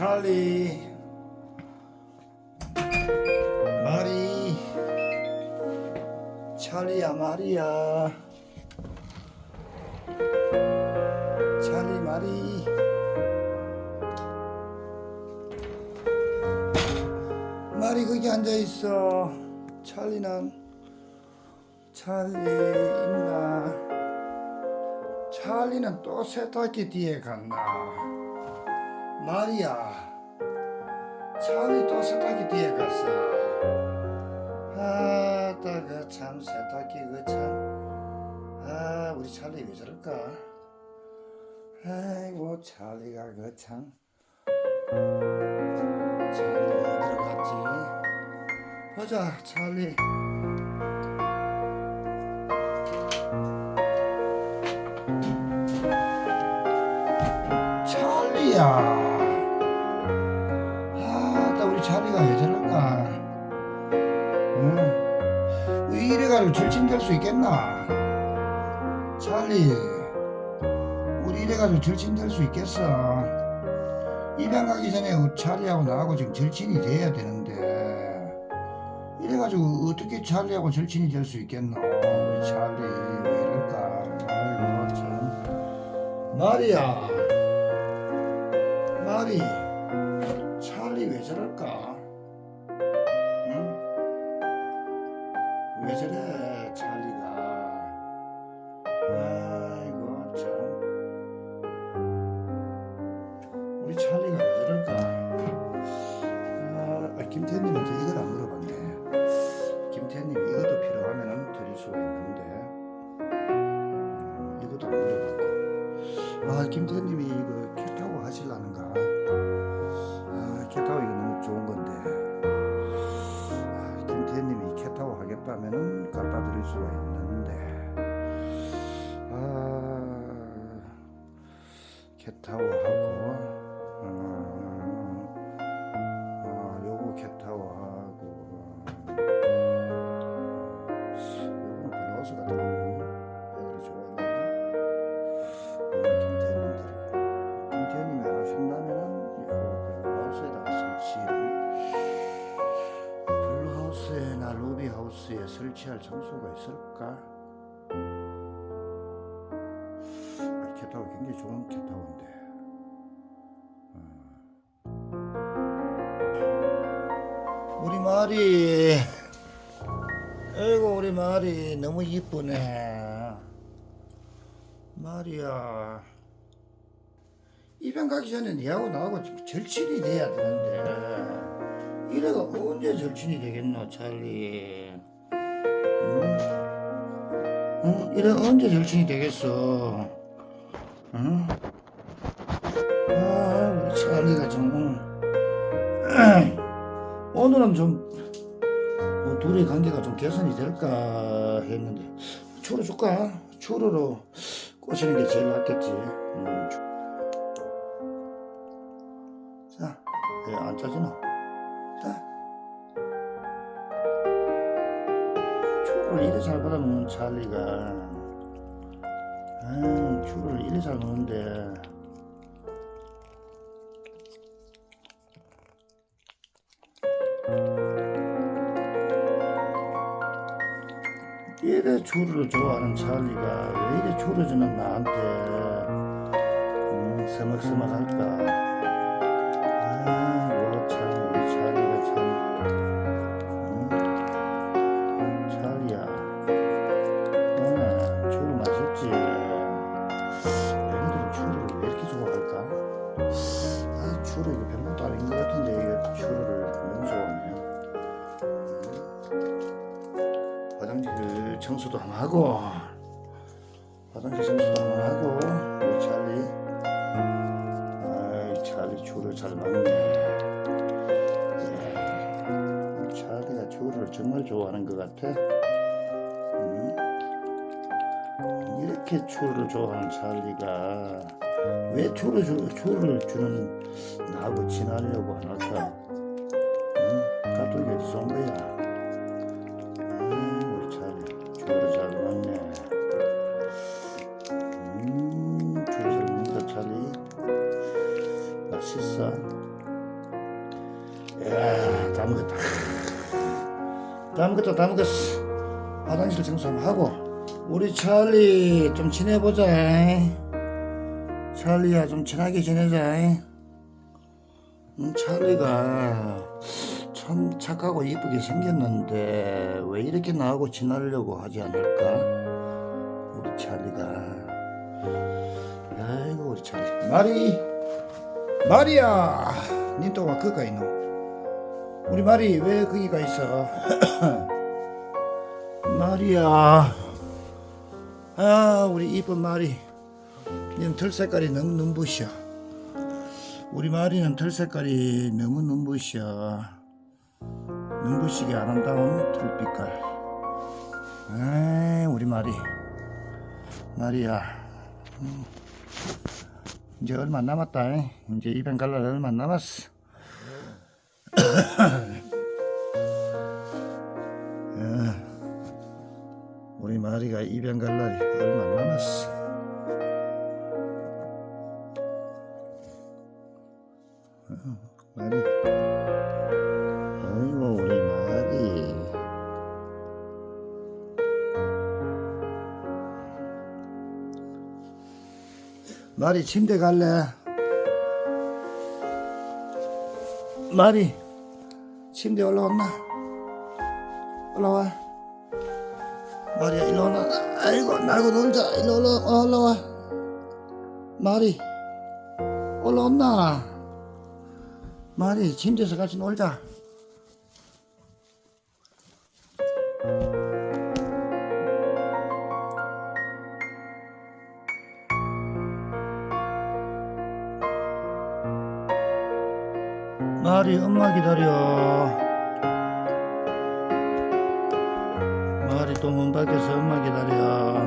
찰리 마리 찰리야 마리야. 찰리 마리. 마리 거기 앉아 있어. 찰리는 찰리 있나? 찰리는 또 세탁기 뒤에 갔나 마리야 찰리 또 세탁기 뒤에 갔어. 아따 그 참 세탁기 그참아 우리 찰리 왜 저럴까? 아이고 찰리가 그참. 찰리 어디로 갔지? 보자 찰리 찰리야. 절친될 수 있겠나? 찰리, 우리 이래가지고 절친될 수 있겠어? 입양 가기 전에 우리 찰리하고 나하고 지금 절친이 돼야 되는데 이래가지고 어떻게 찰리하고 절친이 될 수 있겠노? 우리 찰리 왜 이럴까? 아이고 참. 말이야. 마리, 우리 찰리가 왜 저럴까? 아, 아, 김태님한테 이걸 안 물어봤네. 김태님 이것도 필요하면 드릴 수가 있는데, 음, 이것도 안 물어봤고. 아, 김태님이 이거 캣타워 하실라는가? 아, 캣타워 이거 너무 좋은 건데. 아, 김태님이 캣타워 하겠다면은 갖다 드릴 수가 있는데. 아, 캣타워 하고, 블루하우스에나 로비하우스에 설치할 장소가 있을까? 아, 캣타워 굉장히 좋은 캣타워인데 어. 우리 마리 아이고 우리 마리 너무 이쁘네 말이야 입양 가기 전에 니하고 나하고 좀 절친이 돼야 되는데 이래가 언제 절친이 되겠노 찰리 응? 응? 이래 언제 절친이 되겠어 응? 아 우리 찰리가 좀 오늘은 좀 뭐 둘의 관계가 좀 개선이 될까 했는데 추루 줄까? 추루로 꼬시는 게 제일 낫겠지. 음. 자, 왜안 짜지노? 자, 추루를 이래 잘 받아먹는 찰리가, 아, 추루를 이래 잘 먹는데. 이래 추루를 좋아하는 찰리가 왜 이래 추루 주는 나한테. 음, 서먹서먹할까? 아 청소도 한번 하고 화장실 청소도 한번 하고 우리 찰리. 아이 찰리 주를 잘 먹네. 예, 찰리가 주를 정말 좋아하는 것 같아. 음. 이렇게 추를 좋아하는 찰리가 왜 주, 추를 주는 나하고 친하려고 안 할까? 응? 가족이 온 거야 다 먹었다 다 먹었어 화장실 청소 한번 하고. 우리 찰리 좀 지내보자. 찰리야 좀 친하게 지내자. 음, 찰리가 참 착하고 이쁘게 생겼는데 왜 이렇게 나하고 지내려고 하지 않을까? 우리 찰리가. 아이고 우리 찰리. 마리! 마리야! 니또 와 그가 있노 우리 마리 왜 거기 가 있어? 마리야. 아 우리 이쁜 니는 털 색깔이 너무 눈부셔. 우리 마리는 털 색깔이 너무 눈부셔. 눈부시게 아름다운 털빛깔 아 우리 마리 마리야. 음. 이제 얼마 안 남았다 잉? 이제 입양 갈날 얼마 안 남았어 마리 침대 갈래? 마리 침대 올라왔나? 올라와. 마리야 일로 올라 아이고 날고 놀자 일로 올라 올라와 마리 올라온나 마리 침대에서 같이 놀자 마리 엄마 기다려 마리 또 문 밖에서 엄마 기다려.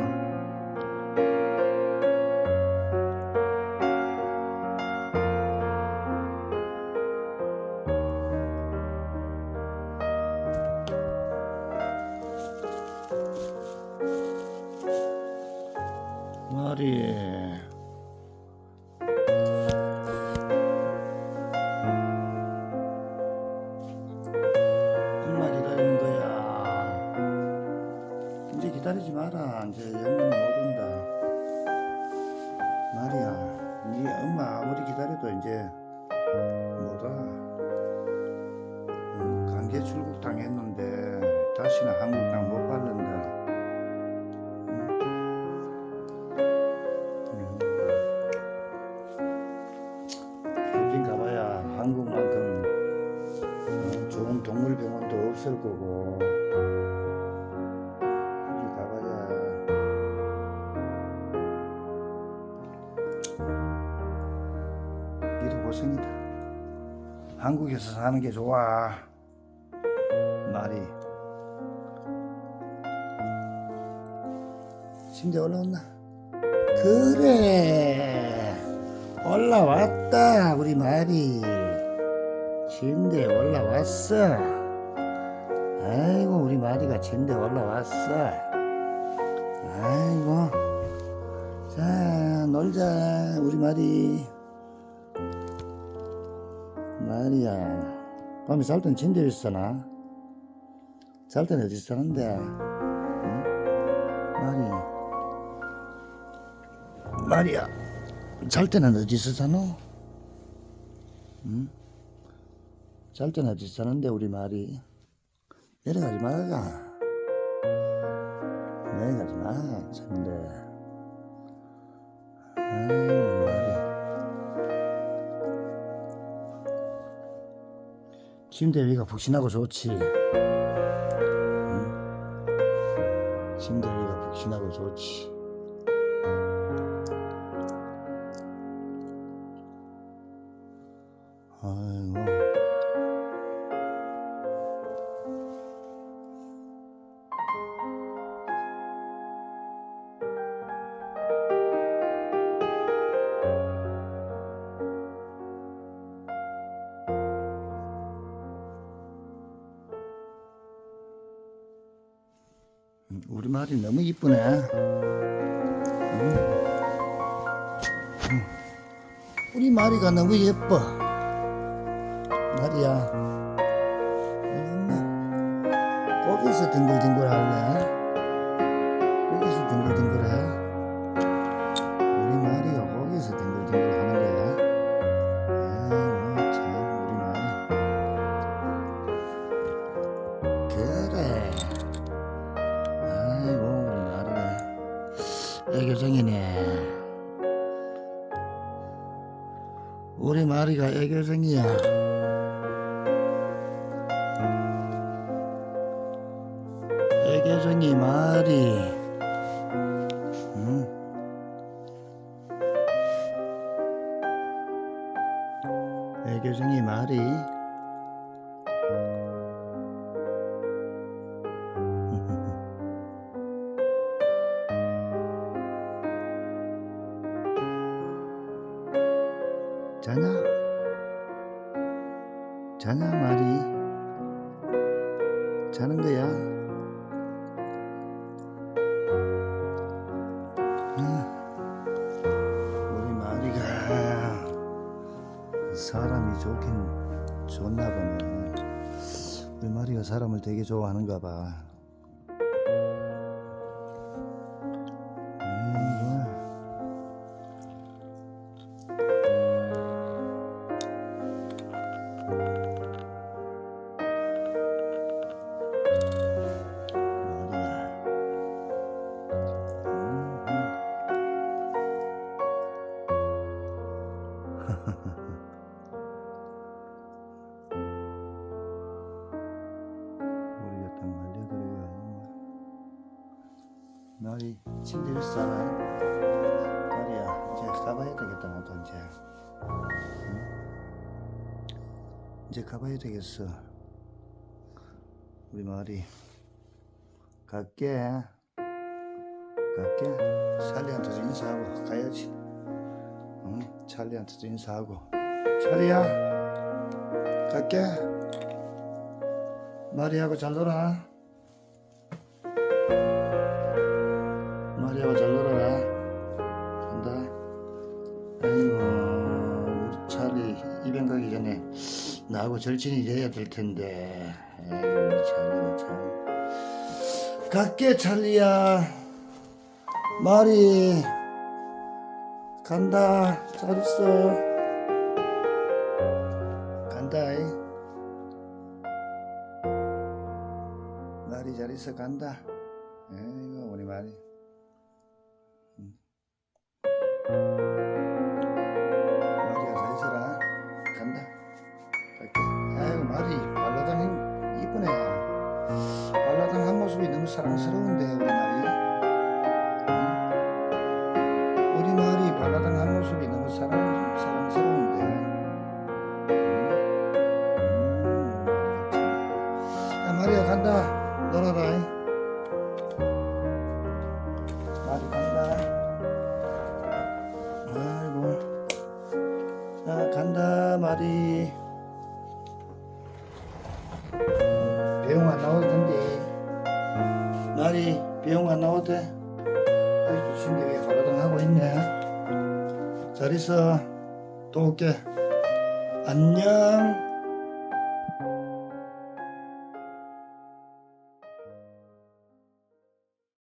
마리. 음, 강제 출국 당했는데 다시는 한국 땅못 밟는다. 필리핀 가봐야 한국만큼 어, 좋은 동물병원도 없을 거고. 거기 가봐야. 니도 고생이다. 한국에서 사는 게 좋아 말이. 침대 올라왔나? 그래 올라왔다 우리 말이. 침대 올라왔어. 아이고 우리 마리가 침대 올라왔어. 아이고. 자 놀자 우리 마리 마리야. 밤에 잘 땐 침대 위에 사나? 잘 때는 어디 사는데. 응? 마리 마리야 잘 때는 어디서 사노? 응? 잘 때는 어디 사는데 우리 말이 내려가지 말아가. 내려가지 마 참데. 아유 말이 침대 위가 푹신하고 좋지 위가 푹신하고 좋지 말이 너무 이쁘네. 우리 마리가 너무 예뻐. 마리야. 고기 여기서 뒹굴뒹굴 할래? 애교쟁이네. 우리 마리가 애교쟁이야 자냐 마리 자는 거야? 응. 우리 마리가 사람이 좋긴 좋나 보네. 우리 마리가 사람을 되게 좋아하는가 봐. 우리가 딱 나리 침대 싸라 나리야 이제 가봐야 되겠다 나도 이제. 응? 이제 가봐야 되겠어. 우리 마리 갈게. 갈게. 찰리한테도 인사하고 가야지. 응? 찰리한테도 인사하고 찰리야 갈게 마리하고 잘 놀아. 마리하고 잘 놀아라. 간다. 아이고, 우리 찰리 입양 가기 전에 나하고 절친이 돼야 될 텐데. 아이고, 찰리가 참. 갈게, 찰리야. 마리. 간다. 잘 있어. 간다. 마리 잘 있어 간다. 아이고 우리 마리. 응. 마리야 잘 있어라. 간다. 갈게. 아이고 발라당 이쁘네. 발라당 한 모습이 너무 사랑스러운데 우리 마리. 사랑 사랑스러운데. 응? 음, 야 마리야 간다. 놀아라. 마리 간다. 아이고. 자, 간다, 마리. 있어. 또 올게. 안녕.